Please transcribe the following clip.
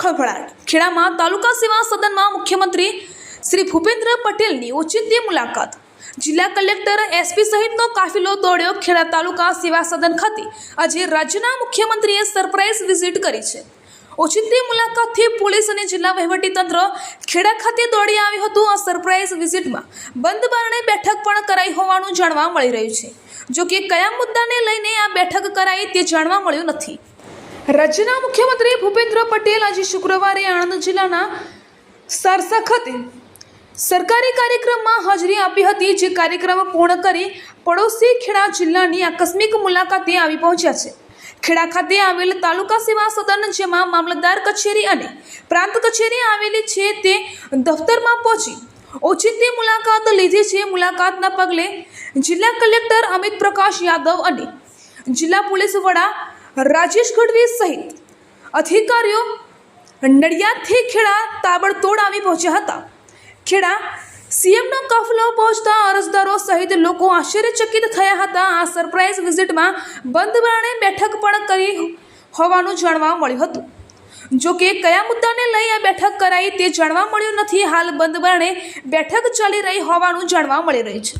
ખળભળાટ. ખેડામાં તાલુકા સેવા સદનમાં મુખ્યમંત્રી શ્રી ભૂપેન્દ્ર પટેલની ઓચિંતી મુલાકાત. જિલ્લા કલેક્ટર એસપી સહિતનો કાફિલો દોડ્યો ખેડા તાલુકા સેવા સદન ખાતે. આજે રાજ્યના મુખ્યમંત્રીએ સરપ્રાઇઝ વિઝિટ કરી છે. ઓચિંતી મુલાકાતથી પોલીસ અને જિલ્લા વહીવટીતંત્ર ખેડા ખાતે દોડી આવ્યું હતું આ સરપ્રાઇઝ વિઝિટમાં. બંધ બારણે બેઠક પણ કરાઈ હોવાનું જાણવા મળી રહ્યું છે. જો કે કયા મુદ્દાને લઈને આ બેઠક કરાઈ તે જાણવા મળ્યું નથી. રાજ્યના મુખ્યમંત્રી ભૂપેન્દ્ર પટેલ આજે શુક્રવારે આણંદ જિલ્લાના સરસા ખાતે સરકારી કાર્યક્રમમાં હાજરી આપી હતી. જે કાર્યક્રમ પૂર્ણ કરી પડોશી ખેડા જિલ્લાની આકસ્મિક મુલાકાતે આવી પહોંચ્યા છે. ખેડા ખાતે આવેલ તાલુકા સેવા સદન, જેમાં મામલતદાર કચેરી અને પ્રાંત કચેરી આવેલી છે, તે દફતરમાં પહોંચી ઓચિંતી મુલાકાત લીધી છે. મુલાકાતના પગલે જિલ્લા કલેક્ટર અમિત પ્રકાશ યાદવ અને જિલ્લા પોલીસ વડા રાજેશ ગઢવી સહિત અધિકારીઓ નડિયાદથી ખેડા તાબડતોડ આવી પહોંચ્યા હતા. ખેડા સીએમનો કાફલો પહોંચતા અરજદારો સહિત લોકો આશ્ચર્યચકિત થયા હતા. આ સરપ્રાઇઝ વિઝિટમાં બંધ બારણે બેઠક પણ કરી હોવાનું જાણવા મળ્યું હતું. જો કે કયા મુદ્દાને લઈ આ બેઠક કરાઈ તે જાણવા મળ્યું નથી. હાલ બંધબારણે બેઠક ચાલી રહી હોવાનું જાણવા મળી રહ્યું છે.